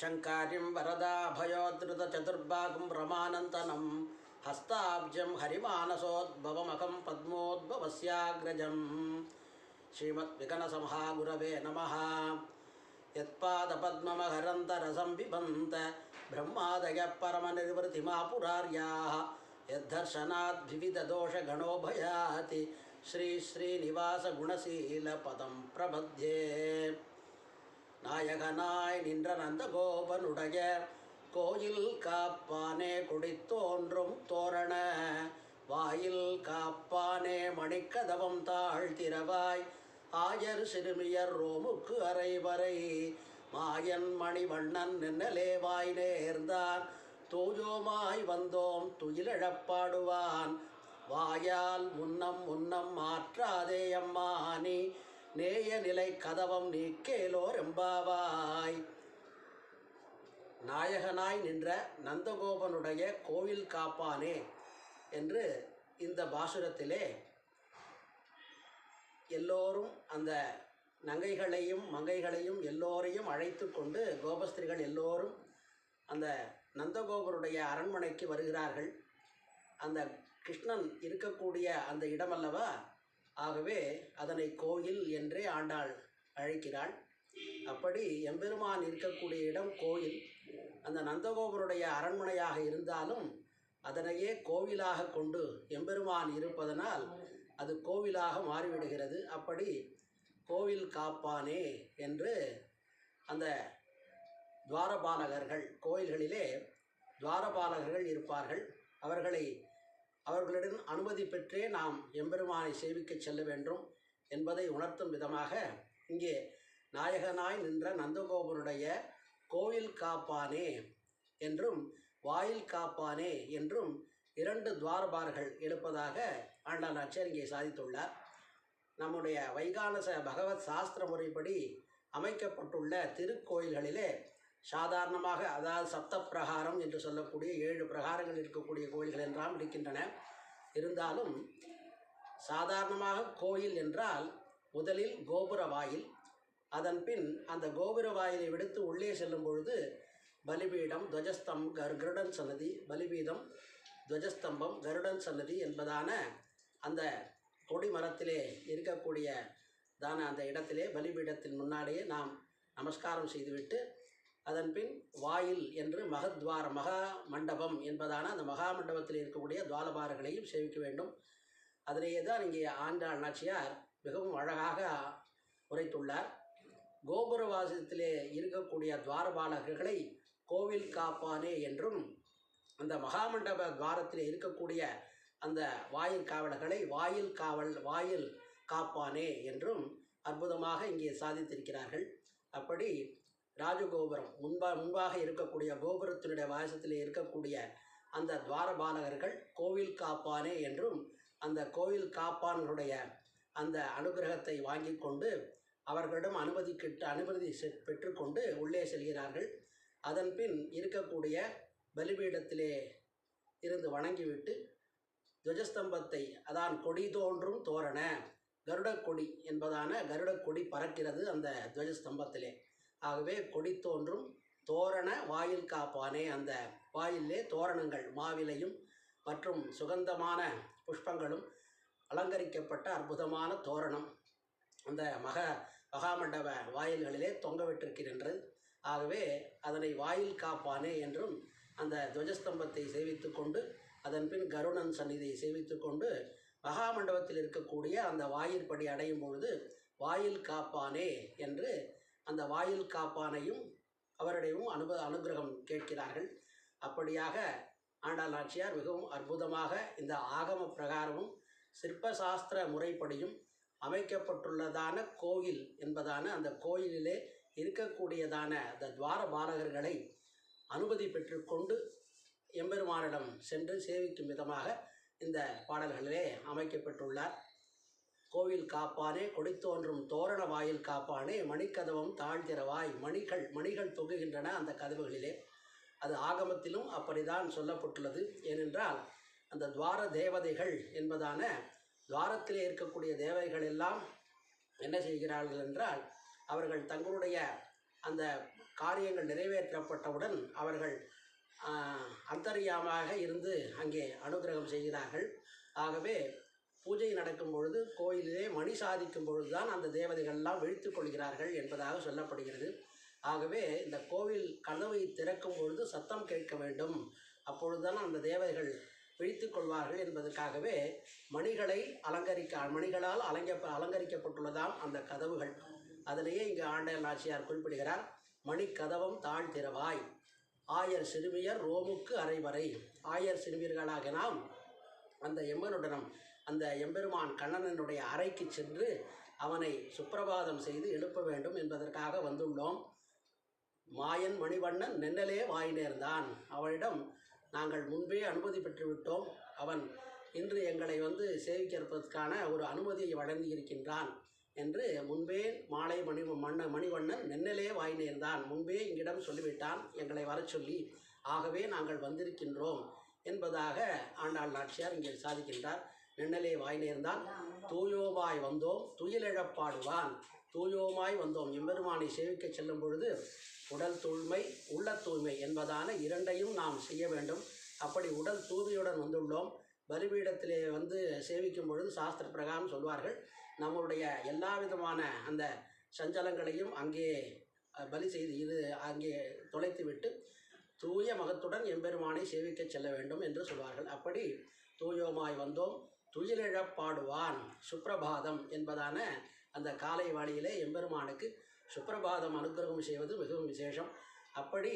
शङ्कार्यं वरदाभयोद्धृतचतुर्भागं रमानन्तनं हस्ताब्जं हरिमानसोद्भवमकं पद्मोद्भवस्याग्रजं श्रीमद्विकनसमहागुरवे नमः। यत्पादपद्ममहरन्तरसं बिबन्त ब्रह्मादयः परमनिर्वृतिमापुरार्याः यद्धर्शनाद्विविधदोषगणो भयाति श्रीश्रीनिवासगुणशीलपदं प्रबध्ये நாயகனாய் நின்ற நந்தகோபனுடைய கோயில் காப்பானே குடித்தோன்றும் தோரண. வாயில் காப்பானே மணிக்கதவம் தாழ்த்திரவாய். ஆயர் சிறுமியர் ரோமுக்கு அரைவரை மாயன் மணிவண்ணன் நின்னலே வாய் நேர்ந்தான். தூயோமாய் வந்தோம் துயிலழப்பாடுவான். வாயால் முன்னம் முன்னம் மாற்றாதே அம்மா நீ நேய நிலை கதவம் கேலோ ரெம்பாவாய் நாயகனாய் நின்ற நந்தகோபனுடைய கோவில் காப்பானே என்று இந்த பாசுரத்திலே எல்லோரும் அந்த நங்கைகளையும் மங்கைகளையும் எல்லோரையும் அழைத்து கொண்டு கோபஸ்திரிகள் எல்லோரும் அந்த நந்தகோபருடைய அரண்மனைக்கு வருகிறார்கள். அந்த கிருஷ்ணன் இருக்கக்கூடிய அந்த இடமல்லவா ஆகவே அதனை கோயில் என்றே ஆண்டாள் அழைக்கிறாள். அப்படி எம்பெருமான் இருக்கக்கூடிய இடம் கோயில். அந்த நந்தகோபருடைய அரண்மனையாக இருந்தாலும் அதனையே கோவிலாக கொண்டு எம்பெருமான் இருப்பதனால் அது கோவிலாக மாறிவிடுகிறது. அப்படி கோவில் காப்பானே என்று அந்த துவாரபாலகர்கள் கோயில்களிலே துவாரபாலகர்கள் இருப்பார்கள். அவர்களை அவர்களிடம் அனுமதி பெற்றே நாம் எம்பெருமானை சேவிக்க செல்ல வேண்டும் என்பதை உணர்த்தும் விதமாக இங்கே நாயகனாய் நின்ற நந்தகோபனுடைய கோயில் காப்பானே என்றும் வாயில் காப்பானே என்றும் இரண்டு துவாரபார்கள் எழுப்பதாக ஆண்டான் அச்சர் இங்கே சாதித்துள்ளார். நம்முடைய வைகானச பகவத் சாஸ்திர முறைப்படி அமைக்கப்பட்டுள்ள திருக்கோயில்களிலே சாதாரணமாக அதாவது சப்த பிரகாரம் என்று சொல்லக்கூடிய ஏழு பிரகாரங்கள் இருக்கக்கூடிய கோயில்கள் என்றால் இருக்கின்றன. இருந்தாலும் சாதாரணமாக கோயில் என்றால் முதலில் கோபுர வாயில் அதன் பின் அந்த கோபுர வாயிலை விடுத்து உள்ளே செல்லும் பொழுது பலிபீடம் துவஜஸ்தம் கர் கருடன் சன்னதி பலிபீடம் துவஜஸ்தம்பம் கருடன் சன்னதி என்பதான அந்த கொடி மரத்திலே இருக்கக்கூடிய தான அந்த இடத்திலே பலிபீடத்தின் முன்னாடியே நாம் நமஸ்காரம் செய்துவிட்டு அதன் பின் வாயில் என்று மகத்வார மகா மண்டபம் என்பதான அந்த மகா மண்டபத்தில் இருக்கக்கூடிய துவாலபாரங்களையும் சேவிக்க வேண்டும். அதிலேயே தான் இங்கே ஆண்டாள் நாச்சியார் மிகவும் அழகாக உரைத்துள்ளார். கோபுரவாசத்திலே இருக்கக்கூடிய துவாரபாலகர்களை கோவில் காப்பானே என்றும் அந்த மகாமண்டப துவாரத்தில் இருக்கக்கூடிய அந்த வாயில் காவலர்களை வாயில் காவல் வாயில் காப்பானே என்றும் அற்புதமாக இங்கே சாதித்திருக்கிறார்கள். அப்படி ராஜகோபுரம் முன்பா முன்பாக இருக்கக்கூடிய கோபுரத்தினுடைய வாசத்தில் இருக்கக்கூடிய அந்த துவாரபாலகர்கள் கோவில் காப்பானே என்றும் அந்த கோவில் காப்பான்களுடைய அந்த அனுகிரகத்தை வாங்கி கொண்டு அவர்களிடம் அனுமதி கிட்டு அனுமதி செ- பெற்றுக்கொண்டு உள்ளே செல்கிறார்கள். அதன்பின் இருக்கக்கூடிய பலிபீடத்திலே இருந்து வணங்கிவிட்டு துவஜஸ்தம்பத்தை அதான் கொடி தோன்றும் தோரண கருடக்கொடி என்பதான கருடக்கொடி பறக்கிறது அந்த துவஜஸ்தம்பத்திலே. ஆகவே கொடி தோன்றும் தோரண வாயில் காப்பானே அந்த வாயிலே தோரணங்கள் மாவிலையும் மற்றும் சுகந்தமான புஷ்பங்களும் அலங்கரிக்கப்பட்ட அற்புதமான தோரணம். அந்த மக மகாமண்டப வாயில்களிலே தொங்கவிட்டிருக்கின்றது. ஆகவே அதனை வாயில் காப்பானே என்றும் அந்த துவஜஸ்தம்பத்தை சேவித்து கொண்டு அதன் பின் கருணன் சந்நிதியை சேவித்து கொண்டு மகாமண்டபத்தில் இருக்கக்கூடிய அந்த வாயிற்படி அடையும் பொழுது வாயில் காப்பானே என்று அந்த வாயில் காப்பானையும் அவரிடையும் அனுப அனுகிரகம் கேட்கிறார்கள். அப்படியாக ஆண்டாள் நாச்சியார் மிகவும் அற்புதமாக இந்த ஆகம பிரகாரமும் சிற்பசாஸ்திர முறைப்படியும் அமைக்கப்பட்டுள்ளதான கோயில் என்பதான அந்த கோயிலிலே இருக்கக்கூடியதான அந்த துவார பாலகர்களை அனுமதி பெற்றுக்கொண்டு எம்பெருமானிடம் சென்று சேவிக்கும் விதமாக இந்த பாடல்களிலே அமைக்கப்பட்டுள்ளார். கோவில் காப்பானே கொடித்தோன்றும் தோரண வாயில் காப்பானே மணிக்கதவம் தாழ்த்திரவாய் மணிகள் மணிகள் தொகுகின்றன அந்த கதவுகளிலே. அது ஆகமத்திலும் அப்படிதான் சொல்லப்பட்டுள்ளது. ஏனென்றால் அந்த துவார தேவதைகள் என்பதான துவாரத்திலே இருக்கக்கூடிய தேவதைகள் எல்லாம் என்ன செய்கிறார்கள் என்றால் அவர்கள் தங்களுடைய அந்த காரியங்கள் நிறைவேற்றப்பட்டவுடன் அவர்கள் அந்தரியாமாக இருந்து அங்கே அனுகிரகம் செய்கிறார்கள். ஆகவே பூஜை நடக்கும் பொழுது கோயிலிலே மணி சாதிக்கும் பொழுதுதான் அந்த தேவதைகள்லாம் விழித்து கொள்கிறார்கள் என்பதாக சொல்லப்படுகிறது. ஆகவே இந்த கோவில் கதவை திறக்கும் பொழுது சத்தம் கேட்க வேண்டும். அப்பொழுதுதான் அந்த தேவதைகள் விழித்துக் கொள்வார்கள் என்பதற்காகவே மணிகளை அலங்கரிக்க மணிகளால் அலங்க அலங்கரிக்கப்பட்டுள்ளதாம் அந்த கதவுகள். அதிலேயே இங்கு ஆண்டையர் நாச்சியார் குறிப்பிடுகிறார் மணிக்கதவம் தாழ் திறவாய். ஆயர் சிறுமியர் ரோமுக்கு அரைவரை ஆயர் சிறுமியர்களாக நாம் அந்த எம்மனுடனும் அந்த எம்பெருமான் கண்ணனனுடைய அறைக்கு சென்று அவனை சுப்பிரபாதம் செய்து எழுப்ப வேண்டும் என்பதற்காக வந்துள்ளோம். மாயன் மணிவண்ணன் நென்னலே வாய் நேர்ந்தான். அவனிடம் நாங்கள் முன்பே அனுமதி பெற்றுவிட்டோம். அவன் இன்று எங்களை வந்து சேவிக்கிறதுக்கான ஒரு அனுமதியை வழங்கியிருக்கின்றான் என்று முன்பே மாலை மணி மன்ன மணிவண்ணன் நென்னலே வாய் நேர்ந்தான். முன்பே இங்கிடம் சொல்லிவிட்டான். எங்களை வர சொல்லி ஆகவே நாங்கள் வந்திருக்கின்றோம் என்பதாக ஆண்டாள் நாச்சியார் இங்கே சாதிக்கின்றார். நின்னலே வாய் நேர்ந்தான் தூயோமாய் வந்தோம் துயிலிழப்பாடுவான். தூயோமாய் வந்தோம். எம்பெருமானை சேவிக்கச் செல்லும் பொழுது உடல் தூய்மை உள்ள தூய்மை என்பதான இரண்டையும் நாம் செய்ய வேண்டும். அப்படி உடல் தூய்மையுடன் வந்துள்ளோம். பலிபீடத்திலே வந்து சேவிக்கும் பொழுது சாஸ்திர பிரகாரம் சொல்வார்கள் நம்மளுடைய எல்லா விதமான அந்த சஞ்சலங்களையும் அங்கே பலி செய்து இது அங்கே தொலைத்துவிட்டு தூய மகத்துடன் எம்பெருமானை சேவிக்கச் செல்ல வேண்டும் என்று சொல்வார்கள். அப்படி தூயோமாய் வந்தோம். துயிலிழப் பாடுவான் சுப்பிரபாதம் என்பதான அந்த காலை வாணியிலே எம்பெருமானுக்கு சுப்பிரபாதம் அனுகிரகம் செய்வது மிகவும் விசேஷம். அப்படி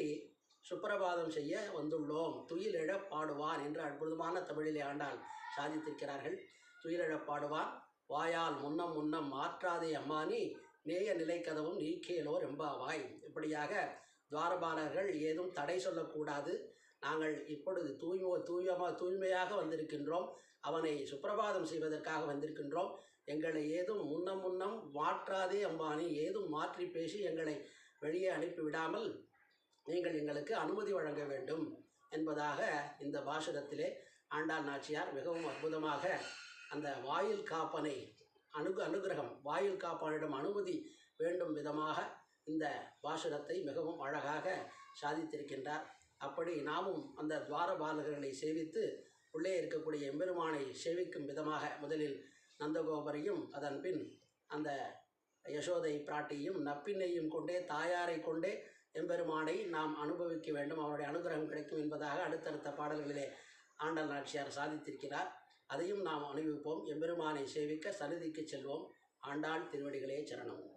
சுப்பிரபாதம் செய்ய வந்துள்ளோம். துயிலிழப் பாடுவான் என்று அற்புதமான தமிழிலே ஆண்டால் சாதித்திருக்கிறார்கள். துயிலிழ பாடுவான் வாயால் முன்னம் முன்னம் மாற்றாதே அம்மானி நேய நிலைக்கதவும் நீக்கேலோ ரெம்பாவாய். இப்படியாக துவாரபாலர்கள் ஏதும் தடை சொல்லக்கூடாது. நாங்கள் இப்பொழுது தூய்மோ தூயமா தூய்மையாக வந்திருக்கின்றோம். அவனை சுப்பிரபாதம் செய்வதற்காக வந்திருக்கின்றோம். எங்களை ஏதும் முன்னம் முன்னம் மாற்றாதே அம்பானி. ஏதும் மாற்றி பேசி எங்களை வெளியே அனுப்பிவிடாமல் நீங்கள் எங்களுக்கு அனுமதி வழங்க வேண்டும் என்பதாக இந்த பாசுரத்திலே ஆண்டாள் நாச்சியார் மிகவும் அற்புதமாக அந்த வாயில் காப்பனை அனுகு அனுகிரகம் வாயில் காப்பானிடம் அனுமதி வேண்டும் விதமாக இந்த பாசுரத்தை மிகவும் அழகாக சாதித்திருக்கின்றார். அப்படி நாமும் அந்த துவார பாலகர்களை சேவித்து உள்ளே இருக்கக்கூடிய எம்பெருமானை சேவிக்கும் விதமாக முதலில் நந்தகோபரையும் அதன் பின் அந்த யசோதை பிராட்டியும் நப்பின்னையும் கொண்டே தாயாரை கொண்டே எம்பெருமானை நாம் அனுபவிக்க வேண்டும். அவருடைய அனுகிரகம் கிடைக்கும் என்பதாக அடுத்தடுத்த பாடல்களிலே ஆண்டல் நாச்சியார் சாதித்திருக்கிறார். அதையும் நாம் அனுபவிப்போம். எம்பெருமானை சேவிக்க சந்நிதிக்கு செல்வோம். ஆண்டாள் திருவடிகளே சரணம்.